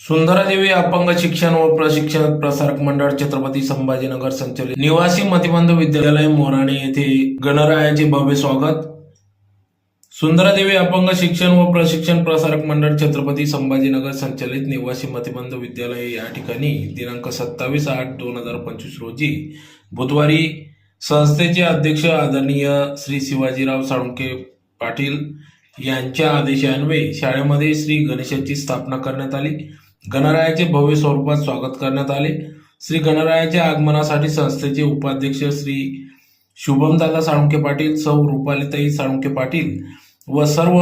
सुंदरादेवी अपंग शिक्षण व प्रशिक्षण प्रसारक मंडळ छत्रपती संभाजीनगर संचालित निवासी मतिबंध विद्यालय मोराणे येथे गणरायाचे भव्य स्वागत. सुंदरादेवी अपंग शिक्षण व प्रशिक्षण प्रसारक मंडळ छत्रपती संभाजीनगर संचालित निवासी मतिबंध विद्यालय या ठिकाणी दिनांक सत्तावीस आठ दोन हजार पंचवीस रोजी बुधवारी संस्थेचे अध्यक्ष आदरणीय श्री शिवाजीराव साळुंके पाटील यांच्या आदेशान्वये शाळेमध्ये श्री गणेशाची स्थापना करण्यात आली. गणरायाचे भव्य स्वरूपात स्वागत करण्यात आले. श्री गणरायाच्या आगमनासाठी संस्थेचे उपाध्यक्ष श्री शुभमदादा साळुंके पाटील सौ रुपालीताई साळुंके पाटील व सर्व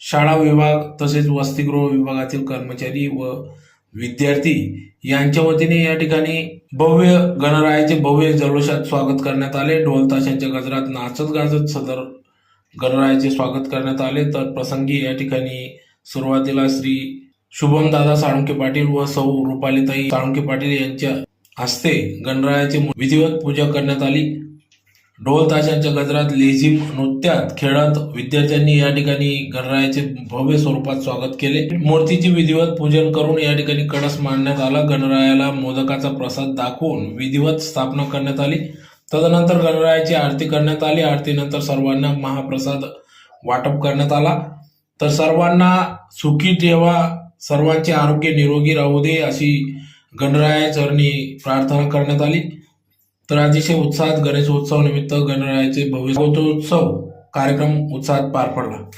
शाळा विभाग तसेच वसतिगृह विभागातील कर्मचारी व विद्यार्थी यांच्या वतीने या ठिकाणी भव्य गणरायाचे भव्य जल्लोषात स्वागत करण्यात आले. ढोल ताशांच्या गजरात नाचत गाजत सदर गणरायाचे स्वागत करण्यात आले. तर प्रसंगी या ठिकाणी सुरुवातीला श्री शुभम दादा साळुंके पाटील व सौ रुपालीताई साळुंके पाटील यांच्या हस्ते गणरायाची विधिवत पूजा करण्यात आली. ढोल ताशांच्या गजरात लेझिम नृत्यात खेळात विद्यार्थ्यांनी या ठिकाणी गणरायाचे भव्य स्वरूपात स्वागत केले. मूर्तीची विधिवत पूजन करून या ठिकाणी कळस मांडण्यात आला. गणरायाला मोदकाचा प्रसाद दाखवून विधिवत स्थापना करण्यात आली. तदनंतर गणरायाची आरती करण्यात आली. आरतीनंतर सर्वांना महाप्रसाद वाटप करण्यात आला. तर सर्वांना सुखी ठेवा सर्वांचे आरोग्य निरोगी राहू दे अशी गणराया चरणी प्रार्थना करण्यात आली. तर अतिशय उत्साहात गणेशोत्सव निमित्त गणरायाचे भव्य उत्सव कार्यक्रम उत्साहात पार पडला.